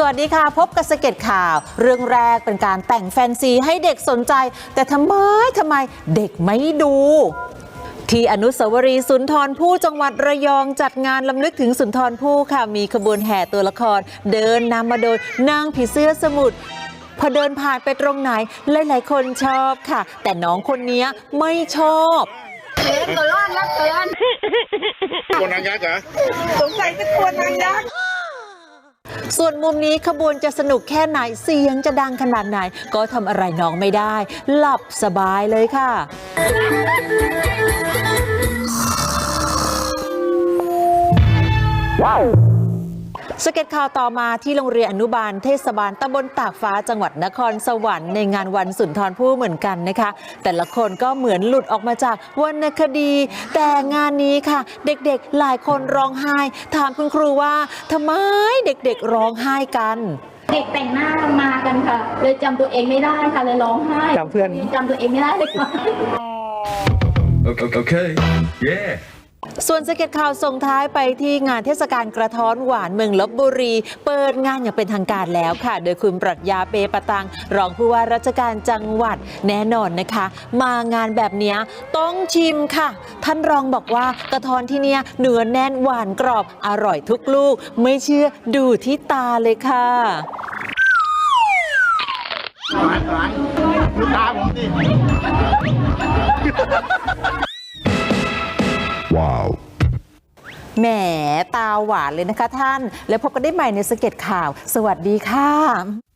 สวัสดีค่ะ พบกับสเก็ตข่าว เรื่องแรกเป็นการแต่งแฟนซีให้เด็กสนใจ แต่ทำไมทำไมเด็กไม่ดูที่อนุสาวรีย์สุนทรภู่จังหวัดระยองจัดงานลำลึกถึงสุนทรภู่ค่ะ มีขบวนแห่ตัวละคร เดินนำมาโดยนางผีเสื้อสมุทรพอเดินผ่านไปตรงไหนหลายๆคนชอบค่ะ แต่น้องคนนี้ไม่ชอบตัวรอดแล้วเกินตัวนางยักษ์เหรอสงสัยเป็นตัวนางยักษ์ ส่วนมุมนี้ขบวนจะสนุกแค่ไหนเสียงจะดังขนาดไหน ก็ทำอะไรน้องไม่ได้ หลับสบายเลยค่ะ สเก็ตข่าวต่อมาที่โรงเรียนอนุบาลเทศบาลตำบลตากฟ้าจังหวัดนครสวรรค์ในงานวันสุนทรภู่เหมือนกันนะคะ แต่ละคนก็เหมือนหลุดออกมาจากวรรณคดี แต่งานนี้ค่ะ เด็กๆหลายคนร้องไห้ ถามคุณครูว่าทำไมเด็กๆร้องไห้กันเด็กแต่งหน้ามากันค่ะ เลยจำตัวเองไม่ได้ค่ะเลยร้องไห้จำเพื่อน จำตัวเองไม่ได้เลยค่ะ Okay, okay. Yeah. ส่วนสเก็ตข่าวส่งท้ายไปที่งานเทศกาลกระท้อนหวานเมืองลบบุรี เปิดงานอย่างเป็นทางการแล้วค่ะ โดยคุณปรัชญาเปปตัง รองผู้ว่าราชการจังหวัดแน่นอนนะคะ มางานแบบนี้ต้องชิมค่ะ ท่านรองบอกว่ากระท้อนที่เนี่ยเนื้อแน่นหวานกรอบอร่อยทุกลูก ไม่เชื่อดูที่ตาเลยค่ะหวานหวานดูตาผมสิ แหมตาหวานเลยนะคะท่าน แล้วพบกันได้ใหม่ในสเก็ตข่าว สวัสดีค่ะ